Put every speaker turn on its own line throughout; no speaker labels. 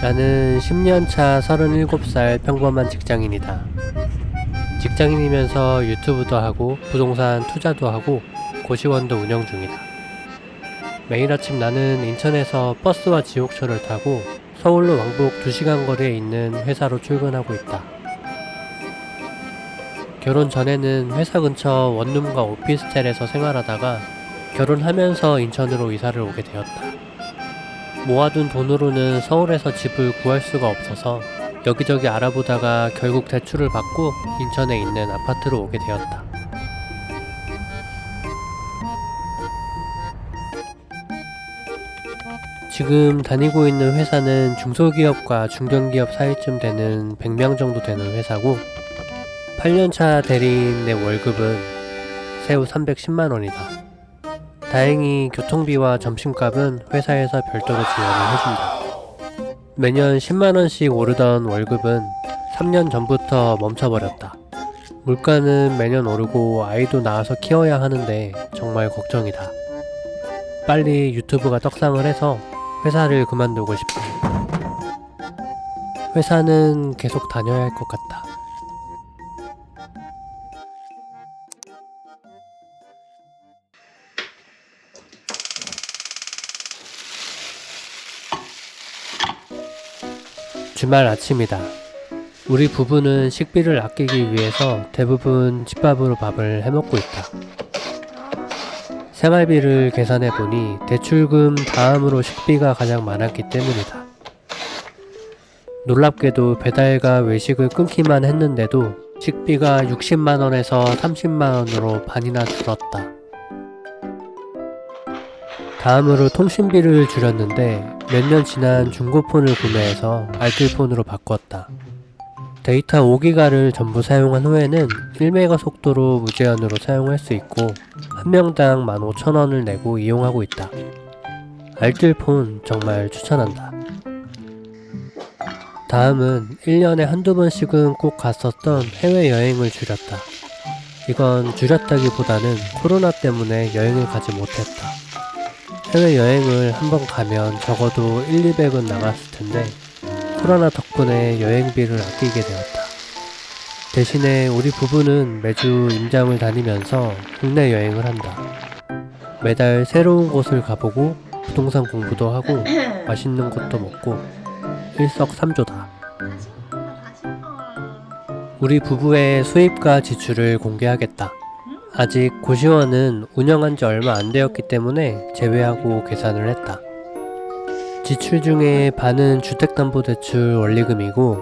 나는 10년차 37살 평범한 직장인이다. 직장인이면서 유튜브도 하고 부동산 투자도 하고 고시원도 운영 중이다. 매일 아침 나는 인천에서 버스와 지옥철을 타고 서울로 왕복 2시간 거리에 있는 회사로 출근하고 있다. 결혼 전에는 회사 근처 원룸과 오피스텔에서 생활하다가 결혼하면서 인천으로 이사를 오게 되었다. 모아둔 돈으로는 서울에서 집을 구할 수가 없어서 여기저기 알아보다가 결국 대출을 받고 인천에 있는 아파트로 오게 되었다. 지금 다니고 있는 회사는 중소기업과 중견기업 사이쯤 되는 100명 정도 되는 회사고 8년차 대리인의 월급은 새우 310만 원이다. 다행히 교통비와 점심값은 회사에서 별도로 지원을 해준다. 매년 10만원씩 오르던 월급은 3년 전부터 멈춰버렸다. 물가는 매년 오르고 아이도 낳아서 키워야 하는데 정말 걱정이다. 빨리 유튜브가 떡상을 해서 회사를 그만두고 싶다. 회사는 계속 다녀야 할 것 같다. 주말 아침이다. 우리 부부는 식비를 아끼기 위해서 대부분 집밥으로 밥을 해먹고 있다. 생활비를 계산해 보니 대출금 다음으로 식비가 가장 많았기 때문이다. 놀랍게도 배달과 외식을 끊기만 했는데도 식비가 60만원에서 30만원으로 반이나 줄었다. 다음으로 통신비를 줄였는데 몇 년 지난 중고폰을 구매해서 알뜰폰으로 바꿨다. 데이터 5기가를 전부 사용한 후에는 1메가 속도로 무제한으로 사용할 수 있고 한 명당 15,000원을 내고 이용하고 있다. 알뜰폰 정말 추천한다. 다음은 1년에 한두 번씩은 꼭 갔었던 해외여행을 줄였다. 이건 줄였다기보다는 코로나 때문에 여행을 가지 못했다. 해외여행을 한번 가면 적어도 1, 200은 나갔을 텐데 코로나 덕분에 여행비를 아끼게 되었다. 대신에 우리 부부는 매주 임장을 다니면서 국내 여행을 한다. 매달 새로운 곳을 가보고 부동산 공부도 하고 맛있는 것도 먹고 일석삼조다. 우리 부부의 수입과 지출을 공개하겠다. 아직 고시원은 운영한 지 얼마 안 되었기 때문에 제외하고 계산을 했다. 지출 중에 반은 주택담보대출 원리금이고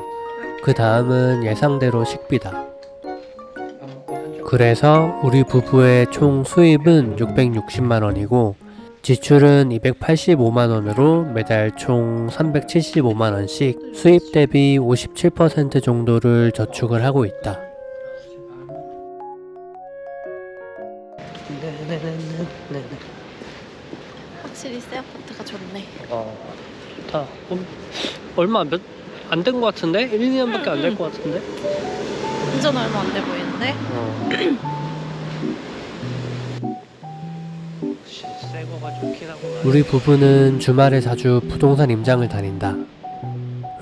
그 다음은 예상대로 식비다. 그래서 우리 부부의 총 수입은 660만 원이고 지출은 285만 원으로 매달 총 375만 원씩 수입 대비 57% 정도를 저축을 하고 있다. 얼마 몇, 안된 것 같은데? 1, 2년밖에 안 될 것 같은데?
운전 얼마 안 돼 보이는데?
어. 새 거가 좋긴 하구나. 우리 부부는 주말에 자주 부동산 임장을 다닌다.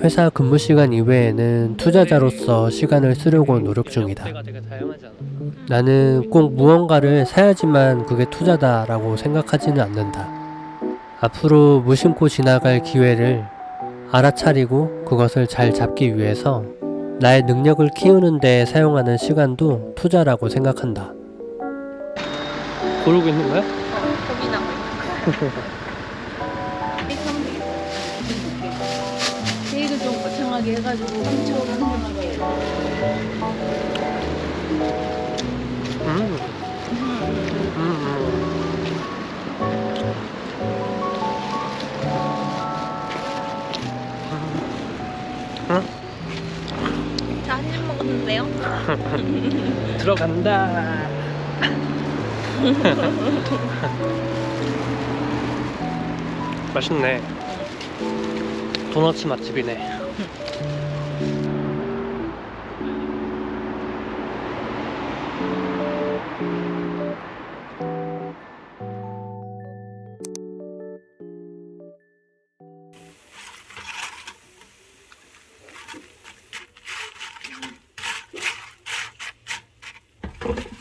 회사 근무 시간 이외에는 투자자로서 시간을 쓰려고 노력 중이다. 나는 꼭 무언가를 사야지만 그게 투자다라고 생각하지는 않는다. 앞으로 무심코 지나갈 기회를 알아차리고 그것을 잘 잡기 위해서 나의 능력을 키우는 데 사용하는 시간도 투자라고 생각한다. 고르고 있는 거야?
고민하고 있는
좀 거창하게 해가지고 3천 한정하게
음. 음.
한
들어간다. 맛있네. 도너츠 맛집이네.
Thank you.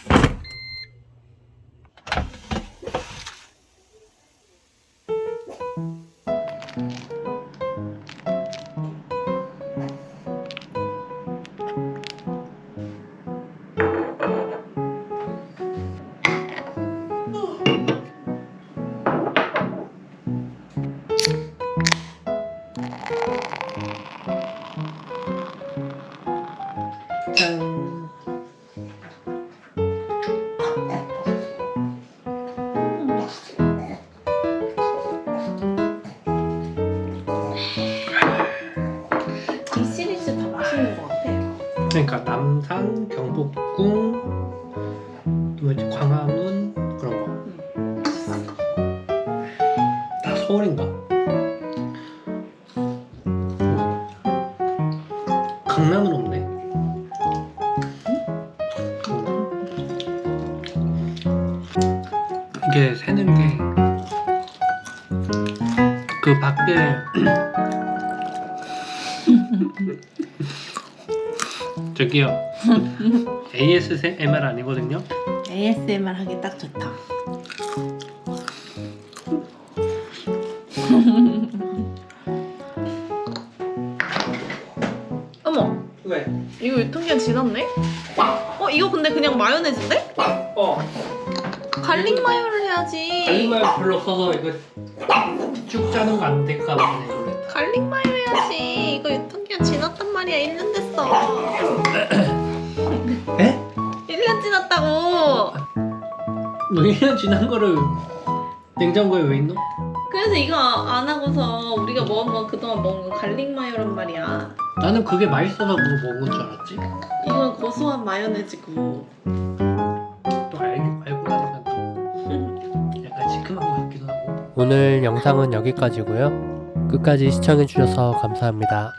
그러니까 남산, 경복궁, 또 이제 광화문 그런 거. 다 서울인가? 강남은 없네. 이게 새는 게 그 밖에 저기요 ASMR 아니거든요.
ASMR 하기 딱 좋다.
어머,
왜?
이거 유통기한 지났네? 어, 이거 근데 그냥 마요네즈인데?
어
갈릭 마요를 해야지.
갈릭마요 별로 없어서 이거 쭉 짜는 거 안 될까 봐 그래.
갈릭 마요 해야지. 이거 유통기한 지났단 말이야. 1년 됐어.
에?
1년 지났다고.
너 1년 지난 거를 냉장고에 왜 있노?
그래서 이거 안 하고서 우리가 먹은 건 그동안 먹은 건 갈릭 마요란 말이야.
나는 그게 맛있어서 그거 먹은 줄 알았지.
이건 고소한 마요네즈고.
또 알고 알고 나니까 또 약간 시큼한 것 같기도 하고. 오늘 영상은 여기까지고요. 끝까지 시청해 주셔서 감사합니다.